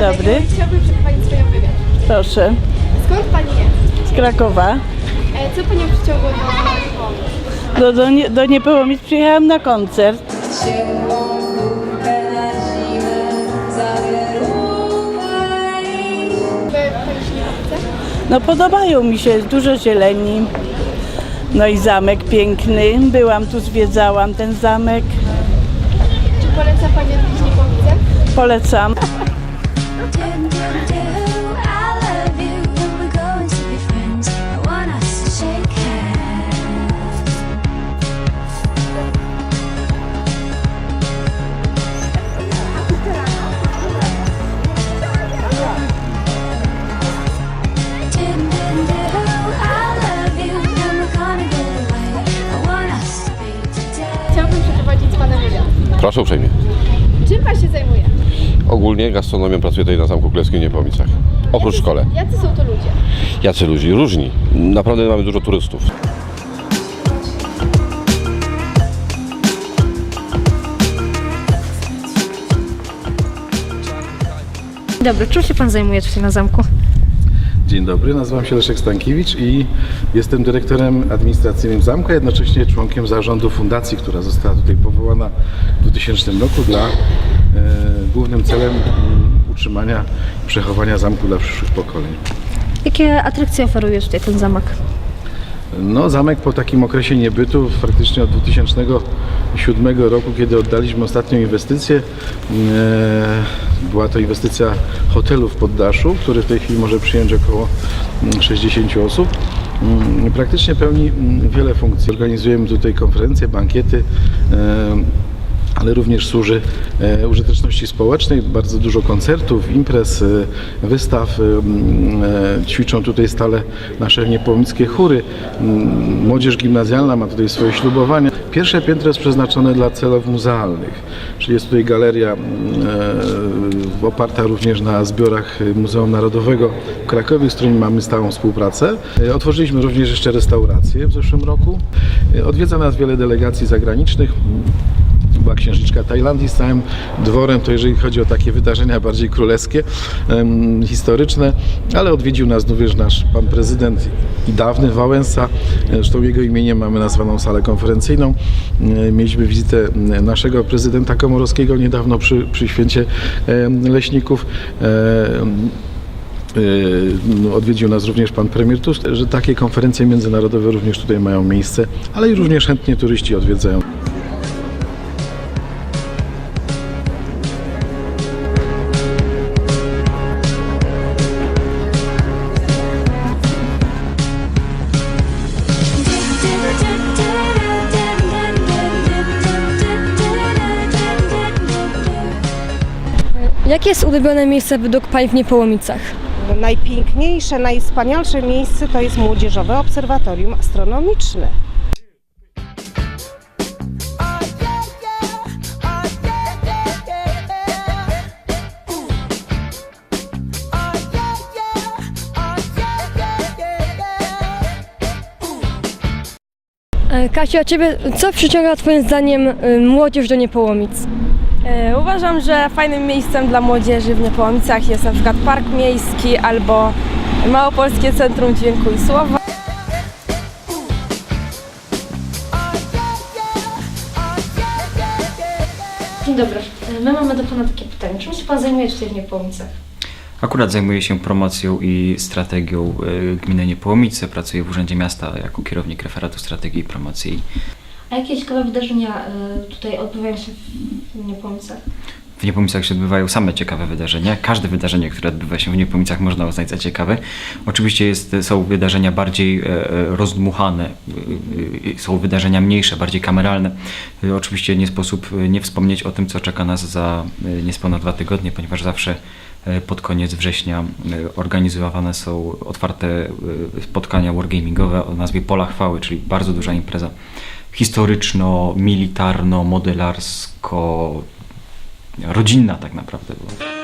dobry, Chciałabym przeprowadzić swoją wywiad. proszę. Skąd Pani jest? Z Krakowa. E, Co Panią przyciągło do? Do, do, Nie- do Niepołomic przyjechałam na koncert. No podobają mi się, dużo zieleni. No i zamek piękny. Byłam tu, zwiedzałam ten zamek. Czy poleca Pani odwiedzić? Polecam. Proszę uprzejmie. Czym Pan się zajmuje? Ogólnie gastronomią pracuję tutaj na Zamku Królewskim w Niepomicach. Oprócz w szkole. Jacy są to ludzie? Jacy ludzie? Różni. Naprawdę mamy dużo turystów. Dobry, czym się pan zajmuje tutaj na zamku? Dzień dobry, nazywam się Leszek Stankiewicz i jestem dyrektorem administracyjnym zamku, a jednocześnie członkiem zarządu fundacji, która została tutaj powołana w 2000 roku dla głównym celem mm, utrzymania i przechowania zamku dla przyszłych pokoleń. Jakie atrakcje oferuje tutaj ten zamek? No, zamek po takim okresie niebytu, faktycznie od 2007 roku, kiedy oddaliśmy ostatnią inwestycję, e, była to inwestycja hotelu w poddaszu, który w tej chwili może przyjąć około mm, 60 osób. Mm, Praktycznie pełni mm, wiele funkcji. Organizujemy tutaj konferencje, bankiety, e, ale również służy e, użyteczności społecznej. Bardzo dużo koncertów, imprez, e, wystaw. e, Ćwiczą tutaj stale nasze niepołomickie chóry. Młodzież gimnazjalna ma tutaj swoje ślubowania. Pierwsze piętro jest przeznaczone dla celów muzealnych, czyli jest tutaj galeria oparta również na zbiorach Muzeum Narodowego w Krakowie, z którymi mamy stałą współpracę. Otworzyliśmy również jeszcze restaurację w zeszłym roku. Odwiedza nas wiele delegacji zagranicznych była księżniczka Tajlandii z całym dworem, to jeżeli chodzi o takie wydarzenia bardziej królewskie, historyczne, ale odwiedził nas również nasz pan prezydent i dawny Wałęsa, zresztą jego imieniem mamy nazwaną salę konferencyjną. E, Mieliśmy wizytę m, naszego prezydenta Komorowskiego niedawno przy, przy święcie leśników. E, no, Odwiedził nas również pan premier Tusk, że takie konferencje międzynarodowe również tutaj mają miejsce, ale i również chętnie turyści odwiedzają. Jakie jest ulubione miejsce według pań w Niepołomicach? Najpiękniejsze, najwspanialsze miejsce to jest Młodzieżowe Obserwatorium Astronomiczne. E, Kasia, ciebie co przyciąga twoim zdaniem y, młodzież do Niepołomic? E, Uważam, że fajnym miejscem dla młodzieży w Niepołomicach jest na przykład Park Miejski albo Małopolskie Centrum Dźwięku i Słowa. Dzień dobry, E, my mamy do pana takie pytanie. Czym się pan zajmuje tutaj w Niepołomicach? Akurat zajmuję się promocją i strategią y, gminy Niepołomice. Pracuję w Urzędzie Miasta jako kierownik referatu strategii i promocji. A jakie ciekawe wydarzenia y, tutaj odbywają się w Niepołomicach? W Niepomicach się odbywają same ciekawe wydarzenia. Każde wydarzenie, które odbywa się w Niepomicach można uznać za ciekawe. Oczywiście jest, są wydarzenia bardziej e, e, rozdmuchane, e, e, są wydarzenia mniejsze, bardziej kameralne. E, Oczywiście nie sposób e, nie wspomnieć o tym, co czeka nas za e, niespełna dwa tygodnie, ponieważ zawsze e, pod koniec września e, organizowane są otwarte e, spotkania wargamingowe o nazwie Pola Chwały, czyli bardzo duża impreza historyczno, militarno, modelarsko, rodzinna tak naprawdę. była.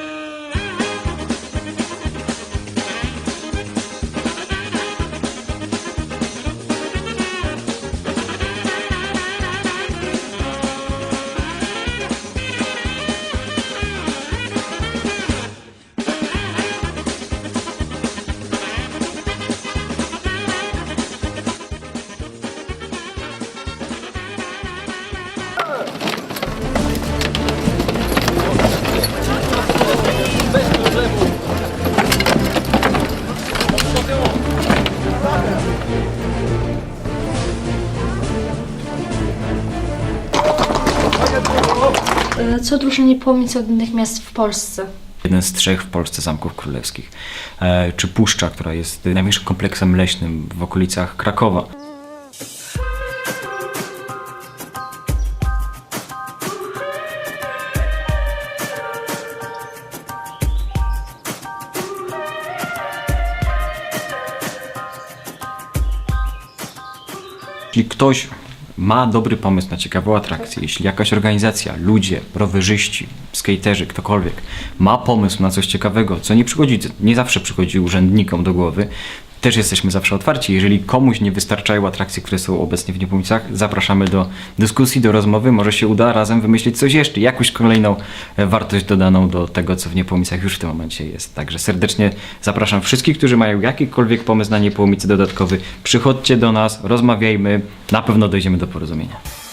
Co odróżnia Niepołomice od innych miast w Polsce? Jeden z trzech w Polsce zamków królewskich. E, czy Puszcza, która jest największym kompleksem leśnym w okolicach Krakowa. Jeśli ktoś ma dobry pomysł na ciekawą atrakcję, jeśli jakaś organizacja, ludzie, rowerzyści, skaterzy, ktokolwiek ma pomysł na coś ciekawego, co nie przychodzi, nie zawsze przychodzi urzędnikom do głowy, też jesteśmy zawsze otwarci. Jeżeli komuś nie wystarczają atrakcje, które są obecnie w Niepomicach, zapraszamy do dyskusji, do rozmowy. Może się uda razem wymyślić coś jeszcze, jakąś kolejną e, wartość dodaną do tego, co w Niepomicach już w tym momencie jest. Także serdecznie zapraszam wszystkich, którzy mają jakikolwiek pomysł na Niepołomice dodatkowy. Przychodźcie do nas, rozmawiajmy, na pewno dojdziemy do porozumienia.